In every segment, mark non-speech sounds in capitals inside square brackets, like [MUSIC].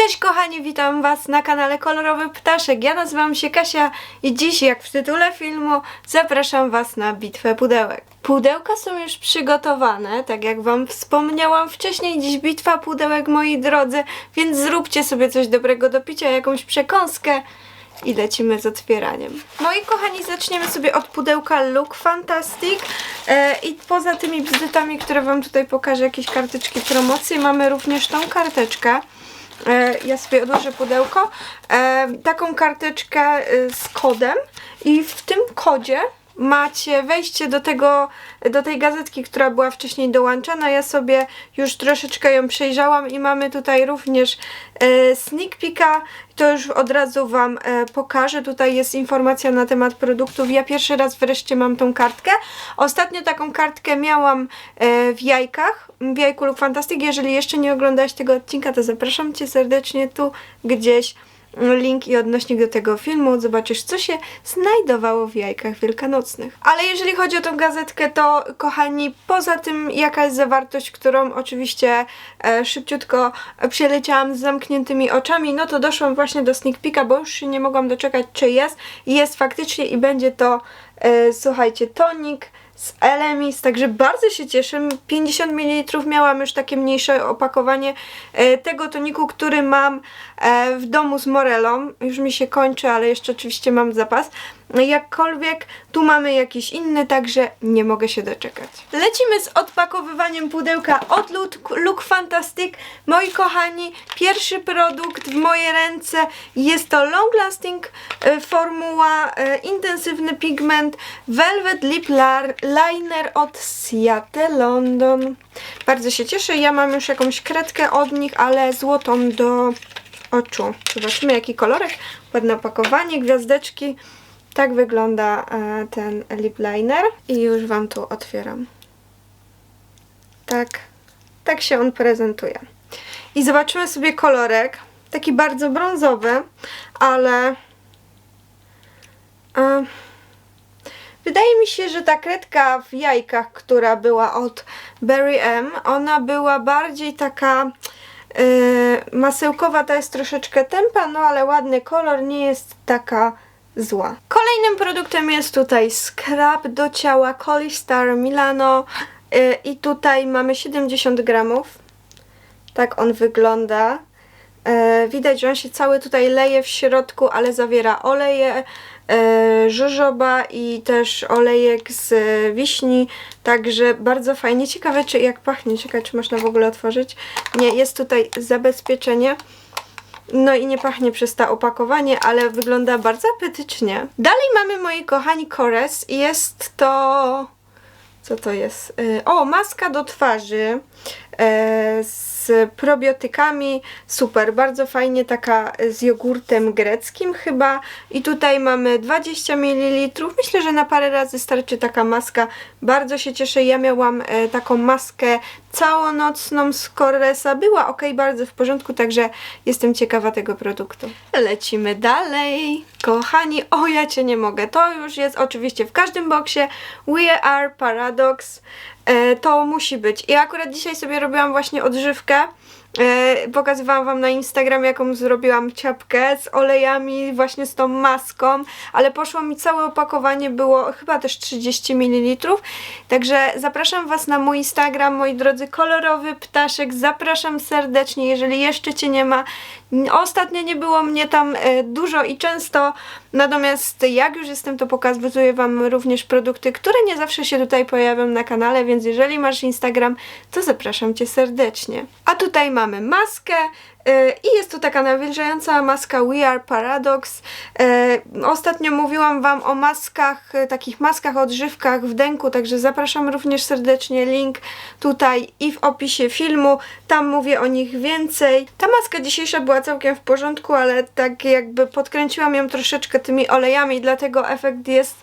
Cześć kochani, witam Was na kanale Kolorowy Ptaszek. Ja nazywam się Kasia i dziś, jak w tytule filmu, zapraszam Was na bitwę pudełek. Pudełka są już przygotowane, tak jak Wam wspomniałam wcześniej, dziś bitwa pudełek, moi drodzy, więc zróbcie sobie coś dobrego do picia, jakąś przekąskę i lecimy z otwieraniem. Moi kochani, zaczniemy sobie od pudełka Look Fantastic e, i poza tymi bzdetami, które Wam tutaj pokażę, jakieś karteczki promocji, mamy również tą karteczkę. E, ja sobie odłożę pudełko. E, taką karteczkę e, z kodem i w tym kodzie macie wejście do tego, do tej gazetki, która była wcześniej dołączana. Ja sobie już troszeczkę ją przejrzałam i mamy tutaj również e, sneak peeka. To już od razu Wam pokażę. Tutaj jest informacja na temat produktów. Ja pierwszy raz wreszcie mam tą kartkę. Ostatnio taką kartkę miałam w jajkach, w jajku Look Fantastic. Jeżeli jeszcze nie oglądałeś tego odcinka, to zapraszam Cię serdecznie tu gdzieś link i odnośnik do tego filmu. Zobaczysz, co się znajdowało w jajkach wielkanocnych. Ale jeżeli chodzi o tą gazetkę, to kochani, poza tym jaka jest zawartość, którą oczywiście e, szybciutko przeleciałam z zamkniętymi oczami, no to doszłam właśnie do sneak peeka, bo już się nie mogłam doczekać, czy jest. Jest faktycznie i będzie to, e, słuchajcie, tonik z Elemis, także bardzo się cieszę. 50 ml miałam już takie mniejsze opakowanie e, tego toniku, który mam e, w domu z Morelą. Już mi się kończy, ale jeszcze oczywiście mam zapas. Jakkolwiek tu mamy jakiś inny, także nie mogę się doczekać. Lecimy z odpakowywaniem pudełka od Look, Fantastic. Moi kochani, pierwszy produkt w moje ręce jest to Long Lasting e, formuła, e, intensywny pigment Velvet Lip Liner od Seattle London. Bardzo się cieszę, ja mam już jakąś kredkę od nich, ale złotą do oczu. Zobaczymy jaki kolorek, ładne opakowanie, gwiazdeczki. Tak wygląda e, ten lip liner i już Wam tu otwieram. Tak, tak się on prezentuje. I zobaczymy sobie kolorek, taki bardzo brązowy, ale e, wydaje mi się, że ta kredka w jajkach, która była od Berry M, ona była bardziej taka Yy, masełkowa ta jest troszeczkę tempa, no ale ładny kolor, nie jest taka zła. Kolejnym produktem jest tutaj scrub do ciała Colistar Milano yy, i tutaj mamy 70 gramów. Tak on wygląda. Yy, widać, że on się cały tutaj leje w środku, ale zawiera oleje, e, żożoba i też olejek z e, wiśni, także bardzo fajnie. Ciekawe, czy jak pachnie, ciekawe, czy można w ogóle otworzyć. Nie, jest tutaj zabezpieczenie. No i nie pachnie przez to opakowanie, ale wygląda bardzo apetycznie. Dalej mamy, moi kochani, Kores i jest to... Co to jest? Y, O, maska do twarzy e, z probiotykami. Super, bardzo fajnie, taka z jogurtem greckim chyba. I tutaj mamy 20 ml. Myślę, że na parę razy starczy taka maska. Bardzo się cieszę. Ja miałam e, taką maskę całonocną z Corresa. Była ok, bardzo w porządku, także jestem ciekawa tego produktu. Lecimy dalej. Kochani, o ja cię nie mogę. To już jest oczywiście w każdym boksie. We are Paradox. E, to musi być. I akurat dzisiaj sobie robiłam właśnie odżywkę. E, pokazywałam Wam na Instagram, jaką zrobiłam ciapkę z olejami, właśnie z tą maską, ale poszło mi całe opakowanie, było chyba też 30 ml. Także zapraszam Was na mój Instagram, moi drodzy, kolorowy ptaszek. Zapraszam serdecznie, jeżeli jeszcze Cię nie ma. Ostatnio nie było mnie tam e, dużo i często, natomiast jak już jestem, to pokazuję Wam również produkty, które nie zawsze się tutaj pojawią na kanale, więc jeżeli masz Instagram, to zapraszam Cię serdecznie. A tutaj mamy maskę, i jest to taka nawilżająca maska We Are Paradox. E, Ostatnio mówiłam Wam o maskach, e, takich maskach odżywkach w denku, także zapraszam również serdecznie. Link tutaj i w opisie filmu. Tam mówię o nich więcej. Ta maska dzisiejsza była całkiem w porządku, ale tak jakby podkręciłam ją troszeczkę tymi olejami, dlatego efekt jest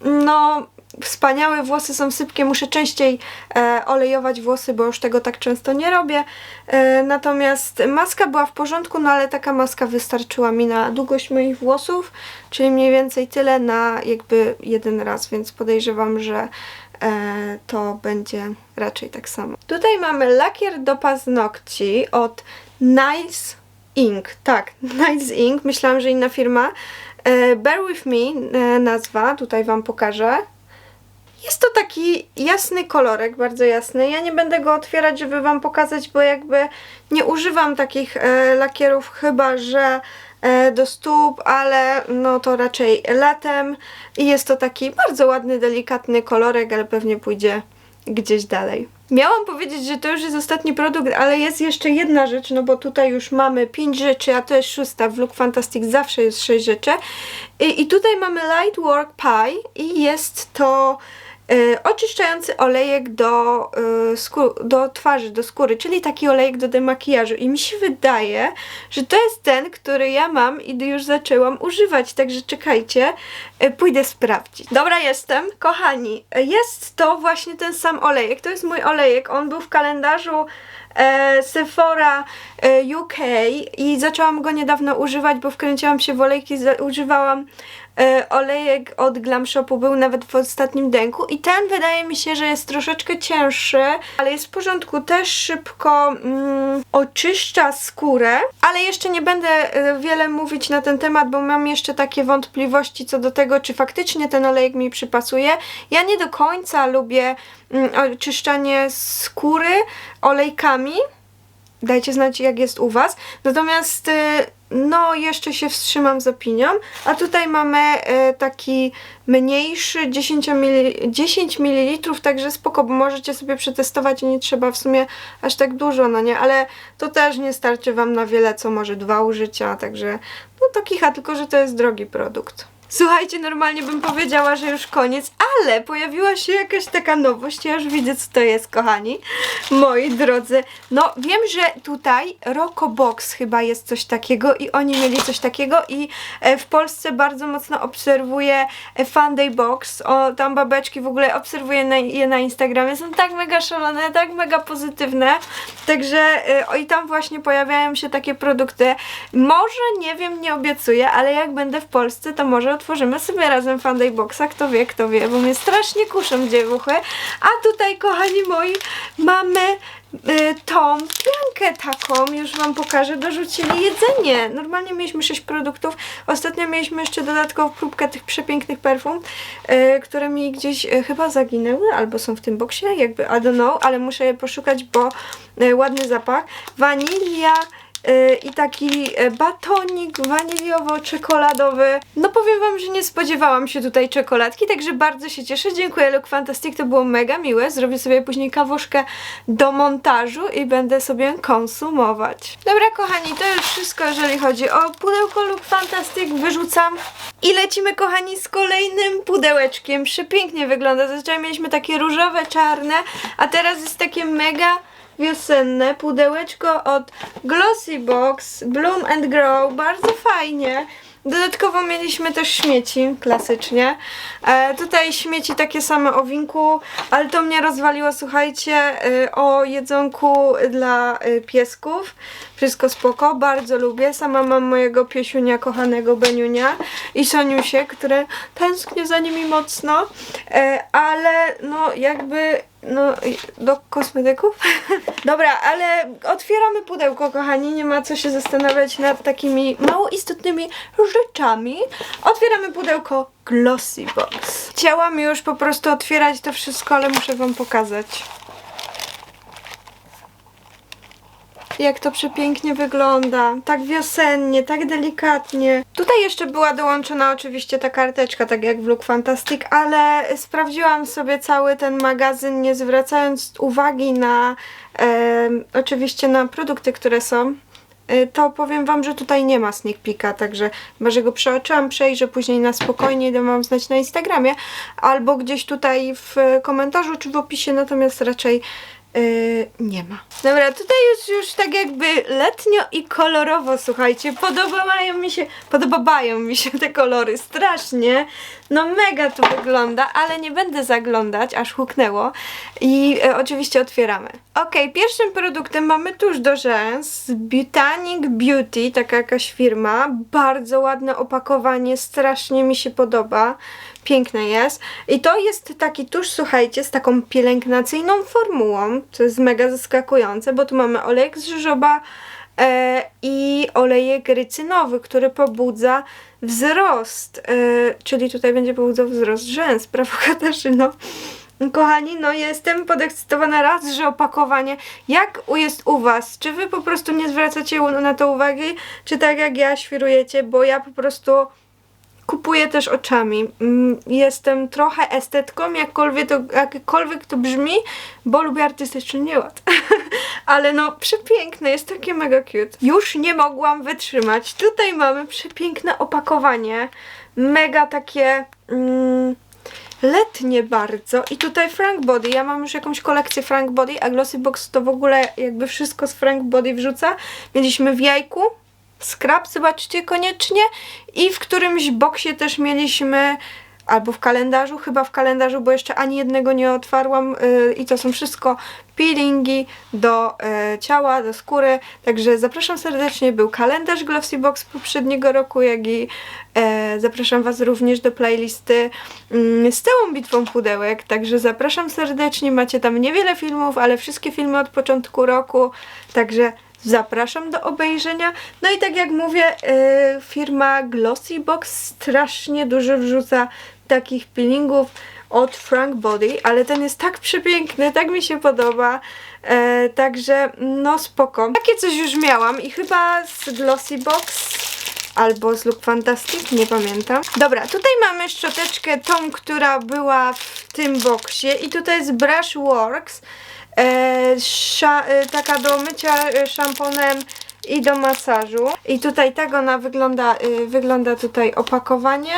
no wspaniałe, włosy są sypkie, muszę częściej e, olejować włosy, bo już tego tak często nie robię. E, natomiast maska była w porządku, no ale taka maska wystarczyła mi na długość moich włosów, czyli mniej więcej tyle na jakby jeden raz, więc podejrzewam, że e, to będzie raczej tak samo. Tutaj mamy lakier do paznokci od Nice Ink, tak, Nice Ink, myślałam, że inna firma. E, Bear With Me e, nazwa, tutaj Wam pokażę. Jest to taki jasny kolorek, bardzo jasny. Ja nie będę go otwierać, żeby Wam pokazać, bo jakby nie używam takich e, lakierów, chyba że e, do stóp, ale no to raczej latem. I jest to taki bardzo ładny, delikatny kolorek, ale pewnie pójdzie gdzieś dalej. Miałam powiedzieć, że to już jest ostatni produkt, ale jest jeszcze jedna rzecz, no bo tutaj już mamy pięć rzeczy, a to jest szósta. W Look Fantastic zawsze jest sześć rzeczy. I, i tutaj mamy Light Work Pie i jest to oczyszczający olejek do, skór, do twarzy, do skóry, czyli taki olejek do demakijażu. I mi się wydaje, że to jest ten, który ja mam i już zaczęłam używać, także czekajcie, e, pójdę sprawdzić. Dobra, jestem. Kochani, jest to właśnie ten sam olejek, to jest mój olejek, on był w kalendarzu e, Sephora e, UK i zaczęłam go niedawno używać, bo wkręciłam się w olejki, używałam olejek od Glam Shopu, był nawet w ostatnim dęku i ten wydaje mi się, że jest troszeczkę cięższy, ale jest w porządku, też szybko mm, oczyszcza skórę, ale jeszcze nie będę e, wiele mówić na ten temat, bo mam jeszcze takie wątpliwości co do tego, czy faktycznie ten olejek mi przypasuje. Ja nie do końca lubię mm, oczyszczanie skóry olejkami, Dajcie znać, jak jest u Was. Natomiast, y, no, jeszcze się wstrzymam z opinią. A tutaj mamy y, taki mniejszy, 10 ml, 10 ml, także spoko, bo możecie sobie przetestować i nie trzeba w sumie aż tak dużo, no nie? Ale to też nie starczy Wam na wiele, co może dwa użycia, także no to kicha, tylko że to jest drogi produkt. Słuchajcie, normalnie bym powiedziała, że już koniec, ale pojawiła się jakaś taka nowość. Ja już widzę, co to jest, kochani. Moi drodzy. No, wiem, że tutaj Rocobox chyba jest coś takiego i oni mieli coś takiego i e, w Polsce bardzo mocno obserwuję e, Funday Box. O, tam babeczki w ogóle obserwuję na, je na Instagramie. Są tak mega szalone, tak mega pozytywne. Także e, o, i tam właśnie pojawiają się takie produkty. Może, nie wiem, nie obiecuję, ale jak będę w Polsce, to może otworzymy sobie razem Funday Boxa. Kto wie, kto wie, bo mnie strasznie kuszą dziewuchy. A tutaj, kochani moi, mamy y, tą piankę taką, już Wam pokażę, dorzucili jedzenie. Normalnie mieliśmy 6 produktów, ostatnio mieliśmy jeszcze dodatkową próbkę tych przepięknych perfum, y, które mi gdzieś y, chyba zaginęły, albo są w tym boksie, jakby, I don't know, ale muszę je poszukać, bo ładny zapach. Wanilia, i taki y, batonik waniliowo-czekoladowy. No powiem Wam, że nie spodziewałam się tutaj czekoladki, także bardzo się cieszę. Dziękuję Look Fantastic, to było mega miłe. Zrobię sobie później kawuszkę do montażu i będę sobie konsumować. Dobra kochani, to już wszystko, jeżeli chodzi o pudełko Look Fantastic. Wyrzucam i lecimy kochani z kolejnym pudełeczkiem. Przepięknie wygląda. Zazwyczaj mieliśmy takie różowe, czarne, a teraz jest takie mega wiosenne pudełeczko od Glossy Box Bloom and Grow, bardzo fajnie. Dodatkowo mieliśmy też śmieci, klasycznie. E, tutaj śmieci takie same o winku, ale to mnie rozwaliło, słuchajcie, y, o jedzonku dla y, piesków. Wszystko spoko, bardzo lubię. Sama mam mojego piesiunia kochanego Beniunia i Soniusie, które tęsknię za nimi mocno, e, ale no jakby no, do kosmetyków. [LAUGHS] Dobra, ale otwieramy pudełko, kochani. Nie ma co się zastanawiać nad takimi mało istotnymi rzeczami. Otwieramy pudełko Glossy Box. Chciałam już po prostu otwierać to wszystko, ale muszę Wam pokazać. Jak to przepięknie wygląda. Tak wiosennie, tak delikatnie. Tutaj jeszcze była dołączona oczywiście ta karteczka, tak jak w Look Fantastic, ale sprawdziłam sobie cały ten magazyn, nie zwracając uwagi na em, oczywiście na produkty, które są. Y, To powiem Wam, że tutaj nie ma sneak peeka, także chyba, że go przeoczyłam, przejrzę później na spokojnie dam Wam znać na Instagramie, albo gdzieś tutaj w komentarzu czy w opisie, natomiast raczej Yy, nie ma. Dobra, tutaj jest już tak jakby letnio i kolorowo, słuchajcie. Podobają mi się, podobają mi się te kolory strasznie. No mega to wygląda, ale nie będę zaglądać, aż huknęło. I e, oczywiście otwieramy. Ok, pierwszym produktem mamy tuż do rzęs Botanic Beauty, taka jakaś firma. Bardzo ładne opakowanie, strasznie mi się podoba. Piękne jest. I to jest taki tusz, słuchajcie, z taką pielęgnacyjną formułą, co jest mega zaskakujące, bo tu mamy olejek z żożoba, e, i olejek rycynowy, który pobudza wzrost, e, czyli tutaj będzie pobudzał wzrost rzęs, [LAUGHS] prawo Katarzyno. Kochani, no jestem podekscytowana raz, że opakowanie. Jak jest u Was? Czy Wy po prostu nie zwracacie na to uwagi, czy tak jak ja świrujecie? Bo ja po prostu kupuję też oczami. Mm, Jestem trochę estetką, jakkolwiek to, jakkolwiek to brzmi, bo lubię artystyczny nieład. [LAUGHS] Ale no, przepiękne, jest takie mega cute. Już nie mogłam wytrzymać. Tutaj mamy przepiękne opakowanie. Mega takie... Mm, letnie bardzo. I tutaj Frank Body. Ja mam już jakąś kolekcję Frank Body, a Glossy Box to w ogóle jakby wszystko z Frank Body wrzuca. Mieliśmy w jajku, skrap, zobaczcie koniecznie. I w którymś boksie też mieliśmy albo w kalendarzu, chyba w kalendarzu, bo jeszcze ani jednego nie otwarłam yy, i to są wszystko peelingi do yy, ciała, do skóry, także zapraszam serdecznie, był kalendarz Glossy Box poprzedniego roku, jak i e, zapraszam Was również do playlisty mm, z całą bitwą pudełek, także zapraszam serdecznie, macie tam niewiele filmów, ale wszystkie filmy od początku roku, także Zapraszam do obejrzenia. No i tak jak mówię, yy, firma Glossy Box strasznie dużo wrzuca takich peelingów od Frank Body, ale ten jest tak przepiękny, tak mi się podoba. E, także no spoko. Takie coś już miałam i chyba z Glossy Box albo z Look Fantastic, nie pamiętam. Dobra, tutaj mamy szczoteczkę tą, która była w tym boksie i tutaj jest Brush Works. E, e, taka do mycia e, szamponem i do masażu. I tutaj tak ona wygląda, e, wygląda tutaj opakowanie.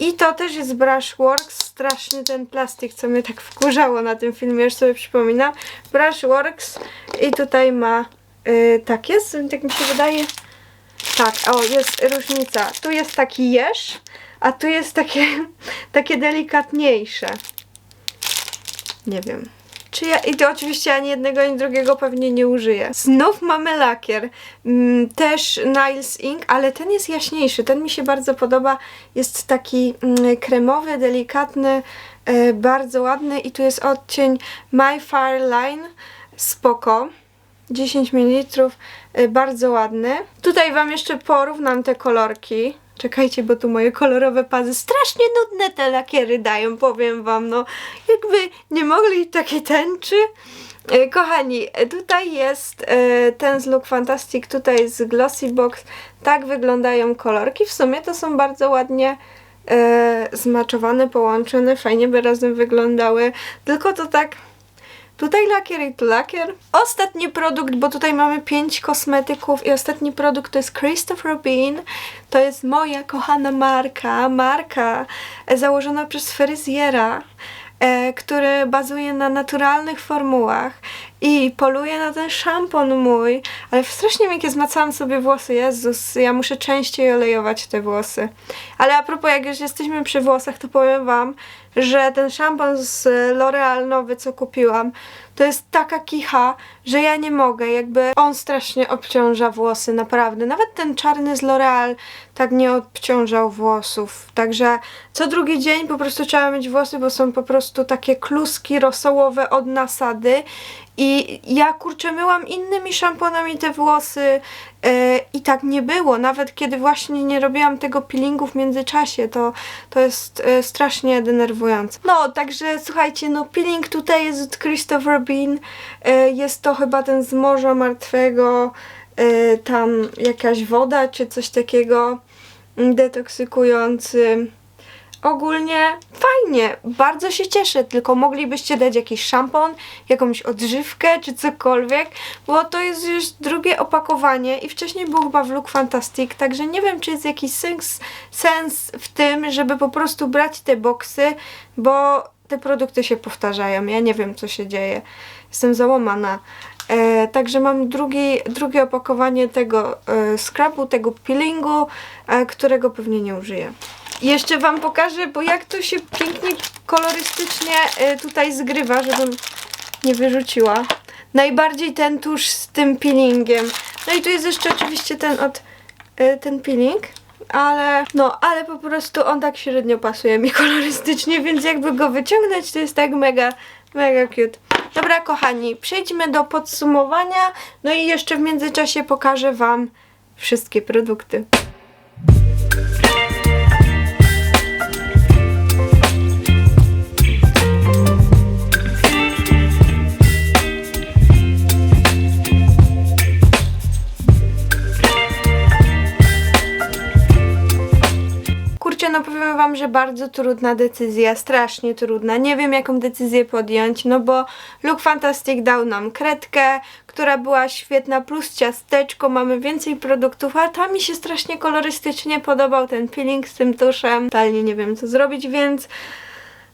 I to też jest Brushworks, straszny ten plastik, co mnie tak wkurzało na tym filmie, już sobie przypominam. Brushworks i tutaj ma, tak jest, tak mi się wydaje. Tak, o, jest różnica. Tu jest taki jeż, a tu jest takie, [LAUGHS] takie delikatniejsze. Nie wiem. Czy ja, I to oczywiście ani jednego, ani drugiego pewnie nie użyję. Znów mamy lakier. Mm, też Niles Ink, ale ten jest jaśniejszy. Ten mi się bardzo podoba. Jest taki mm, kremowy, delikatny, e, bardzo ładny. I tu jest odcień My Fire Line. Spoko. 10 ml, y, bardzo ładny. Tutaj Wam jeszcze porównam te kolorki. Czekajcie, bo tu moje kolorowe pazy strasznie nudne te lakiery dają, powiem Wam, no jakby nie mogli takiej tęczy. Y, Kochani, tutaj jest y, ten z Look Fantastic, tutaj z Glossy Box. Tak wyglądają kolorki. W sumie to są bardzo ładnie y, zmaczowane, połączone, fajnie by razem wyglądały. Tylko to tak Tutaj lakier i tu lakier. Ostatni produkt, bo tutaj mamy pięć kosmetyków i ostatni produkt to jest Christopher Robin. To jest moja kochana marka, marka e, założona przez Fryzjera, e, który bazuje na naturalnych formułach i poluje na ten szampon mój, ale strasznie miękkie zmacałam sobie włosy, Jezus, ja muszę częściej olejować te włosy. Ale a propos, jak już jesteśmy przy włosach, to powiem wam, że ten szampon z L'Oreal nowy, co kupiłam, to jest taka kicha, że ja nie mogę, jakby on strasznie obciąża włosy, naprawdę. Nawet ten czarny z L'Oreal tak nie obciążał włosów. Także co drugi dzień po prostu trzeba mieć włosy, bo są po prostu takie kluski rosołowe od nasady. I ja kurczę myłam innymi szamponami te włosy yy, i tak nie było. Nawet kiedy właśnie nie robiłam tego peelingu w międzyczasie, to, to jest yy, strasznie denerwujące. No, także słuchajcie, no peeling tutaj jest od Christopher Robin. Yy, jest to chyba ten z Morza Martwego, tam jakaś woda czy coś takiego mm, detoksykujący. Ogólnie fajnie, bardzo się cieszę, tylko moglibyście dać jakiś szampon, jakąś odżywkę czy cokolwiek, bo to jest już drugie opakowanie i wcześniej było chyba w Look Fantastic, także nie wiem czy jest jakiś sens, sens w tym, żeby po prostu brać te boksy, bo te produkty się powtarzają, ja nie wiem co się dzieje, jestem załamana. E, także mam drugi, drugie opakowanie tego e, scrubu, tego peelingu, e, którego pewnie nie użyję. Jeszcze Wam pokażę, bo jak to się pięknie kolorystycznie e, tutaj zgrywa, żebym nie wyrzuciła. Najbardziej ten tusz z tym peelingiem. No i tu jest jeszcze oczywiście ten od e, ten peeling, ale no, ale po prostu on tak średnio pasuje mi [LAUGHS] kolorystycznie, więc jakby go wyciągnąć, to jest tak mega, mega cute. Dobra, kochani, przejdźmy do podsumowania. No i jeszcze w międzyczasie pokażę Wam wszystkie produkty. No powiem wam, że bardzo trudna decyzja, strasznie trudna. Nie wiem, jaką decyzję podjąć, no bo Look Fantastic dał nam kredkę, która była świetna, plus ciasteczko, mamy więcej produktów, a ta mi się strasznie kolorystycznie podobał, ten peeling z tym tuszem. Totalnie nie wiem, co zrobić, więc...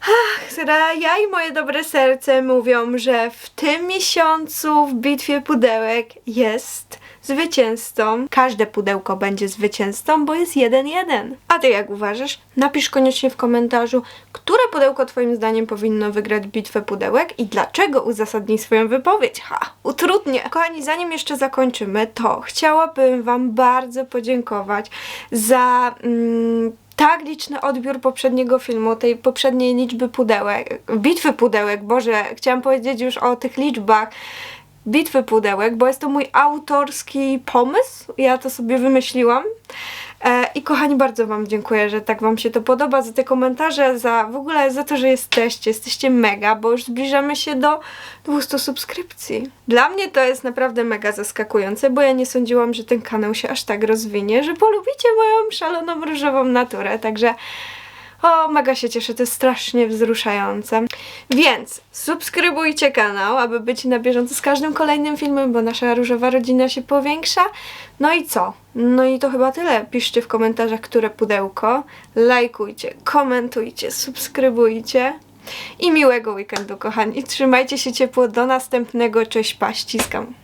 Ach, ja i moje dobre serce mówią, że w tym miesiącu w bitwie pudełek jest zwycięzcą. Każde pudełko będzie zwycięzcą, bo jest 1-1. A ty jak uważasz? Napisz koniecznie w komentarzu, które pudełko twoim zdaniem powinno wygrać bitwę pudełek i dlaczego uzasadnij swoją wypowiedź. Ha, utrudnię. Kochani, zanim jeszcze zakończymy, to chciałabym wam bardzo podziękować za... Mm, tak liczny odbiór poprzedniego filmu, tej poprzedniej liczby pudełek, bitwy pudełek, Boże, chciałam powiedzieć już o tych liczbach bitwy pudełek, bo jest to mój autorski pomysł, ja to sobie wymyśliłam. E, I kochani, bardzo Wam dziękuję, że tak Wam się to podoba, za te komentarze, za w ogóle za to, że jesteście. Jesteście mega, bo już zbliżamy się do 200 subskrypcji. Dla mnie to jest naprawdę mega zaskakujące, bo ja nie sądziłam, że ten kanał się aż tak rozwinie, że polubicie moją szaloną różową naturę. Także o, mega się cieszę, to jest strasznie wzruszające. Więc subskrybujcie kanał, aby być na bieżąco z każdym kolejnym filmem, bo nasza różowa rodzina się powiększa. No i co? No i to chyba tyle. Piszcie w komentarzach, które pudełko. Lajkujcie, komentujcie, subskrybujcie. I miłego weekendu, kochani. Trzymajcie się ciepło. Do następnego. Cześć, pa, ściskam.